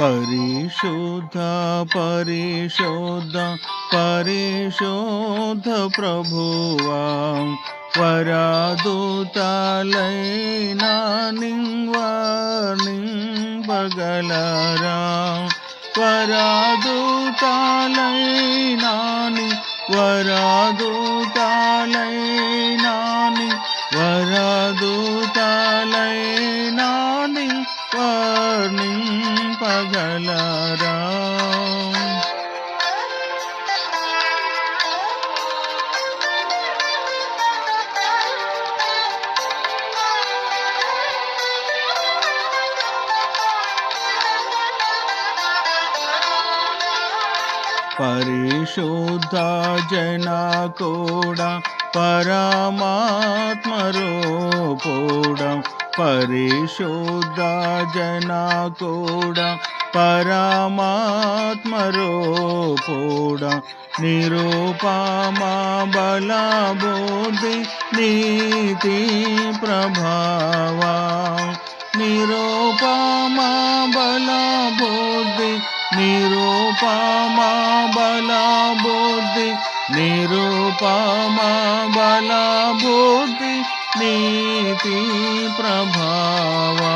పరిశోధ పరిశోధ పరిశోధ ప్రభువా. వరాదుతాలైనా నింపగలరా. వరాదుతాలైనాని వరాదుతాలైనాని परिशुद्ध जना कोडा परमात्मरूपोडा, परिशुद्ध जना कोडा परमात्मरूपोडा निरूपमा बला बोधि नीति प्रभाव निरूपमा बला बोधि निरूपमा నిరూపమా బల నీతి ప్రభావా.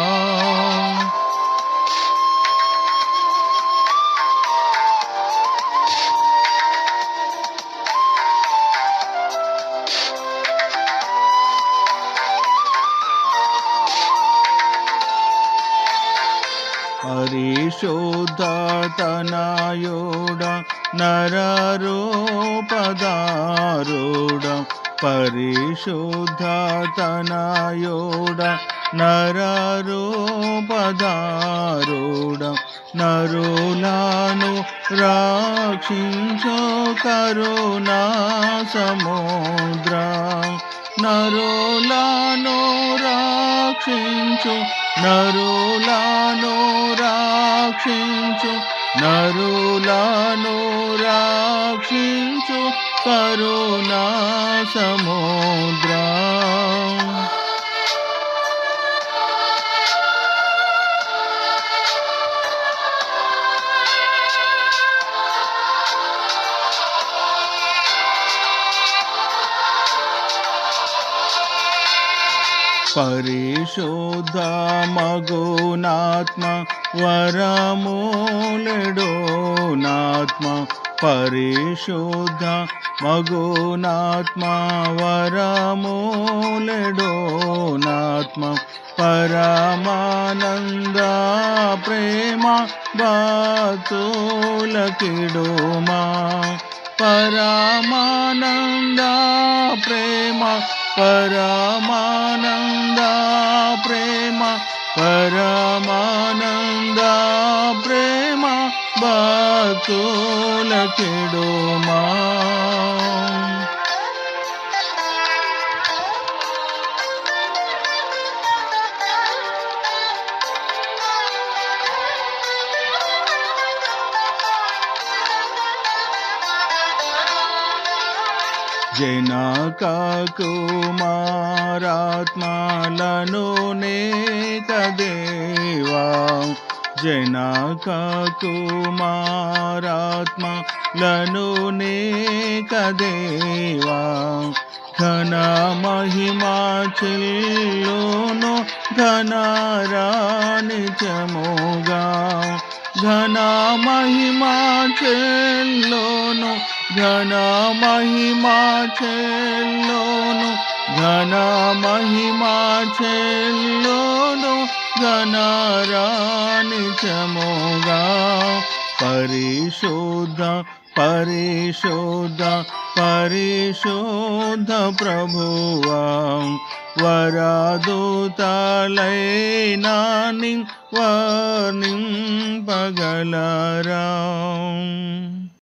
పరిశోధతనయోడ నరరూపదారుడ పరిశుద్ధతనయోడ నరరూపదారుడ నరులను రాక్షించో కరుణా సముద్ర నరులను రాక్షించు నరులను రాక్షించు నరులను రాక్షించు కరుణా సముద్రా. పరిశుద్ధ మగునాత్మ వరమూలెడోనాత్మ పరిశుద్ధ మగునాత్మ వరమూలెడోనాత్మ పరమానంద ప్రేమ బాతులకిడుమా. పరమానంద ప్రేమ పరమానంద ప్రేమ పరమానంద ప్రేమ భక్తులకిడుమా. జనక కుమారాత్మలను నేతదేవా జనక కుమారాత్మలను నేకదేవా ఘన మహిమా చెల్లును ఘన రాణిచముగా ఘన మహిమా చెల్లును ఘన మహిమా చెల్లోను ఘన మహిమా చెల్లోను ఘన రాణిచముగా పరిశోధ పరిశోధ పరిశుద్ధ ప్రభువా. వరాదుతలైనా వర్ణింపగలరా.